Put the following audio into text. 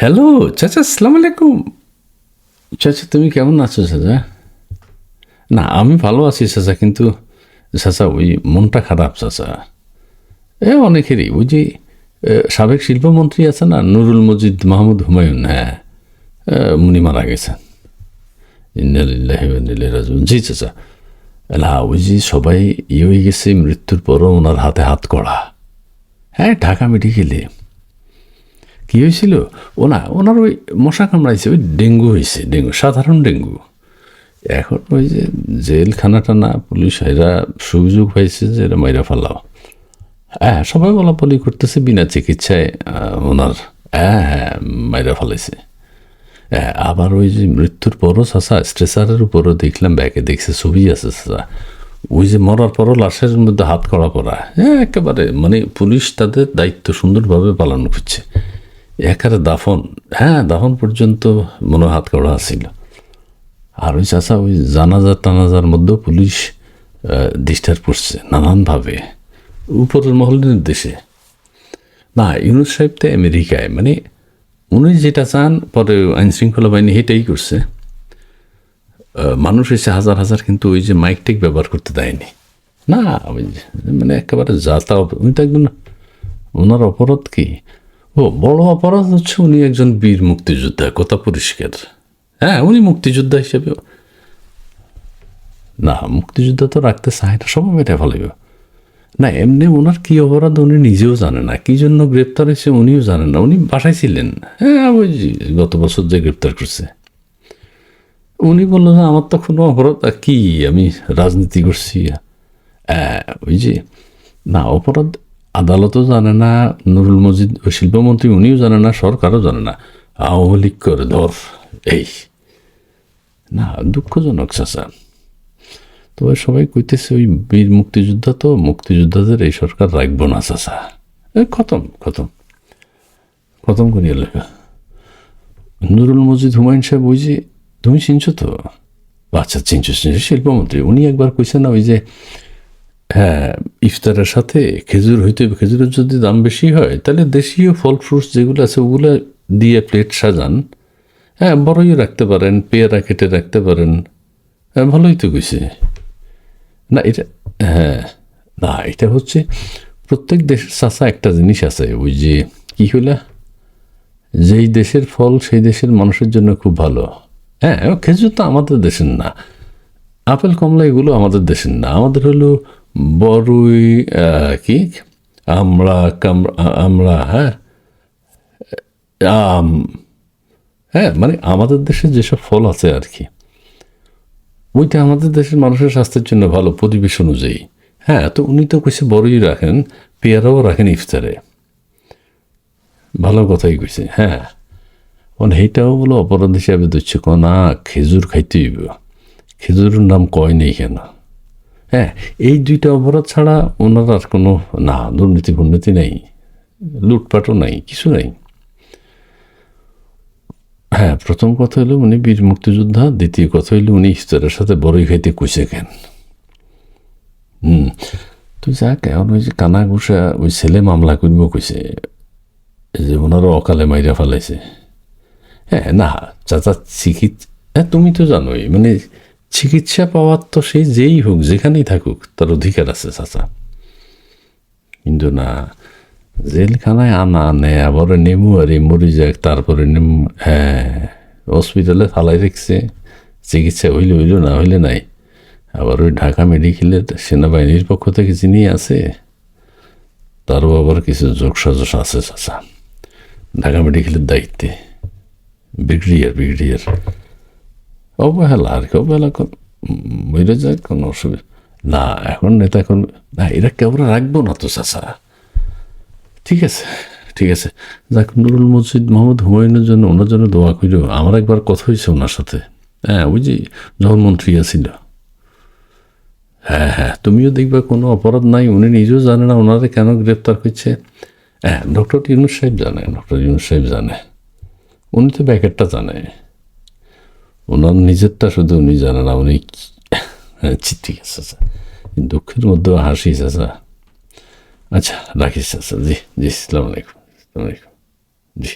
Hello চাচা, আসসালাম আলাইকুম। চাচা, তুমি কেমন আছো, চাচা? না, আমি ভালো আছি, চাচা, কিন্তু চাচা, ওই মনটা খারাপ, চাচা। এ, অনেকেরই, ওই যে সাবেক শিল্পমন্ত্রী আছে না, নুরুল মজিদ মাহমুদ হুমায়ুন হ্যাঁ উনি মারা গেছেন। জি, চাচা। না, ওই যে সবাই ইয়ে হয়ে গেছে, মৃত্যুর পরও ওনার হাতে হাত কড়া হ্যাঁ ঢাকা মেডিকেলে। কি হয়েছিল ওনা ওনার ওই মশা কামড়াইছে ওই ডেঙ্গু হয়েছে ডেঙ্গু সাধারণ ডেঙ্গু এখন ওই যে জেলখানাটা না পুলিশ এরা সুযোগ হয়েছে যে এরা মাইরা ফেলাও হ্যাঁ সবাই বলা বলি করতেছে বিনা চিকিৎসায় ওনার হ্যাঁ হ্যাঁ মাইরা ফেলাইছে হ্যাঁ, আবার ওই যে মৃত্যুর পরও চাষা স্ট্রেসারের উপরও দেখলাম ব্যাগে দেখছে ছবি আছে চাষা ওই যে মরার পরও লাশের মধ্যে হাত করা পড়া হ্যাঁ একেবারে মানে পুলিশ তাদের দায়িত্ব সুন্দরভাবে পালন করছে। একারে দাফন হ্যাঁ দাফন পর্যন্ত মনে হাত করা ছিল আর ওই চাষা ওই জানাজার টানাজার মধ্যেও পুলিশ ডিস্টার্ব করছে নানানভাবে, উপরের মহলের নির্দেশে। না, ইউনুস সাহেব তো আমেরিকায় মানে উনি যেটা চান, পরে আইন শৃঙ্খলা বাহিনী সেটাই করছে। মানুষ এসে হাজার হাজার কিন্তু ওই যে মাইক টেক ব্যবহার করতে দেয়নি। না মানে একেবারে যাতা উনি তো একজন, ওনার অপরাধ কি? ও বড় অপরাধ হচ্ছে উনি একজন বীর মুক্তিযোদ্ধা কথা পরিষ্কার। হ্যাঁ উনি মুক্তিযোদ্ধা হিসেবে না মুক্তিযোদ্ধা তো রাখতে চায় না সবাই মেরে ফেলাইব না এমনি ওনার কি অপরাধ উনি নিজেও জানে না। কি জন্য গ্রেপ্তার হয়েছে উনিও জানেন না। উনি বাসায় ছিলেন হ্যাঁ ওই গত বছর যে গ্রেপ্তার করছে। উনি বলল যে আমার তো কোনো অপরাধ কি আমি রাজনীতি করছি। আহ, ওই যে না অপরাধ আদালতও জানে না, নুরুল মজিদ শিল্পমন্ত্রী উনিও জানে না, সরকারও জানে না। আওয়ামী লীগ করে ধর এই। না, দুঃখজনক, চাচা। তবে সবাই কইতেছে ওই বীর মুক্তিযোদ্ধা তো, মুক্তিযোদ্ধাদের এই সরকার রাখব না, চাচা। খতম খতম। খতম করিয়া লেখা। নুরুল মজিদ হুমায়ুন সাহেব ওই যে, তুমি চিনছো তো? আচ্ছা চিনছো চিনছো। শিল্পমন্ত্রী, উনি একবার কইছেন না ওই যে হ্যাঁ ইফতারের সাথে খেজুর হইতে হবে। খেজুরের যদি দাম বেশি হয়, তাহলে দেশীয় ফল ফ্রুটস যেগুলো আছে, ওগুলো দিয়ে প্লেট সাজান। হ্যাঁ বড়ই রাখতে পারেন, পেয়ারা কেটে রাখতে পারেন। হ্যাঁ ভালোই তো কইছে। না, এটা হ্যাঁ না, এটা হচ্ছে প্রত্যেক দেশের চাষা একটা জিনিস আছে, ওই যে, কি হইলা? যেই দেশের ফল, সেই দেশের মানুষের জন্য খুব ভালো। হ্যাঁ খেজুর তো আমাদের দেশের না। আপেল, কমলা, এগুলো আমাদের দেশের না। আমাদের হলো বড়ই কি? আমরা আমরা হ্যাঁ? আম। হ্যাঁ মানে আমাদের দেশে যেসব ফল আছে আর কি, ওইটা আমাদের দেশের মানুষের স্বাস্থ্যের জন্য ভালো, পরিবেশ অনুযায়ী। হ্যাঁ তো উনি তো কইছে বড়ই রাখেন, পেয়ারাও রাখেন ইফতারে। ভালো কথাই কইছে হ্যাঁ। মানে সেইটাও বলো অপরাধ হিসাবে দিচ্ছে না, খেজুর খাইতে হইব। খেজুরের নাম কয় নেই কেন? হ্যাঁ এই দুইটা অপরাধ ছাড়া ওনার আর কোনো, না, দুর্নীতি ফুর্নীতি নেই, লুটপাটও নাই, কিছু নাই। হ্যাঁ প্রথম কথা হলো উনি বীর মুক্তিযোদ্ধা, দ্বিতীয় কথা হইল উনি ইফতারের সাথে বড়ই খাইতে কুইছে কেন? হুম তুই যা কেমন ওই যে কানা ঘুষা ওই ছেলে মামলা করব কইছে যে ওনারও অকালে মাইরা ফেলাইছে। হ্যাঁ না, চাচা চিকিৎসা হ্যাঁ তুমি তো জানোই মানে চিকিৎসা পাওয়ার তো সেই যেই হোক, যেখানেই থাকুক, তার অধিকার আছে চাচা। কিন্তু না, জেলখানায় আনা আনে, আবার নেমু আর মরি যাক, তারপরে নেমু হ্যাঁ হসপিটালে ফালাই রেখছে। চিকিৎসা হইলে, হইল, না হইলে নাই। আবার ওই ঢাকা মেডিকেলের সেনাবাহিনীর পক্ষ থেকে যিনি আছে, তারও আবার কিছু যোগ সাজস আছে চাচা। ঢাকা মেডিকেলের দায়িত্বে। ব্রিগেডিয়ার ব্রিগেডিয়ার অবহেলা আর কি অবহেলা কর- মরে যাক কোনো অসুবিধা। না, এখন নেতা এখন না এরা কেবল রাখব না তো, চাচা। ঠিক আছে ঠিক আছে। যাক, নুরুল মসজিদ মোহাম্মদ হুমায়ুনের জন্য ওনার জন্য দোয়া করিও। আমার একবার কথা হয়েছে ওনার সাথে। হ্যাঁ ওই যে যখন মন্ত্রী আছিল। হ্যাঁ হ্যাঁ তুমিও দেখবে কোনো অপরাধ নাই। উনি নিজেও জানে না ওনারে কেন গ্রেপ্তার করছে। হ্যাঁ ডক্টর ইউনুস সাহেব জানে, ডক্টর ইউনুস সাহেব জানে। উনি তো ব্যাকেটটা জানে। ওনার নিজেরটা শুধু উনি জানে না, উনি কি- হ্যাঁ ঠিক আছে চাচা দুঃখের মধ্যেও হাসি চাচা আচ্ছা রাখিস চাচা জি জি সালামালাইকুম আলাইকুম আলাইকুম। জি।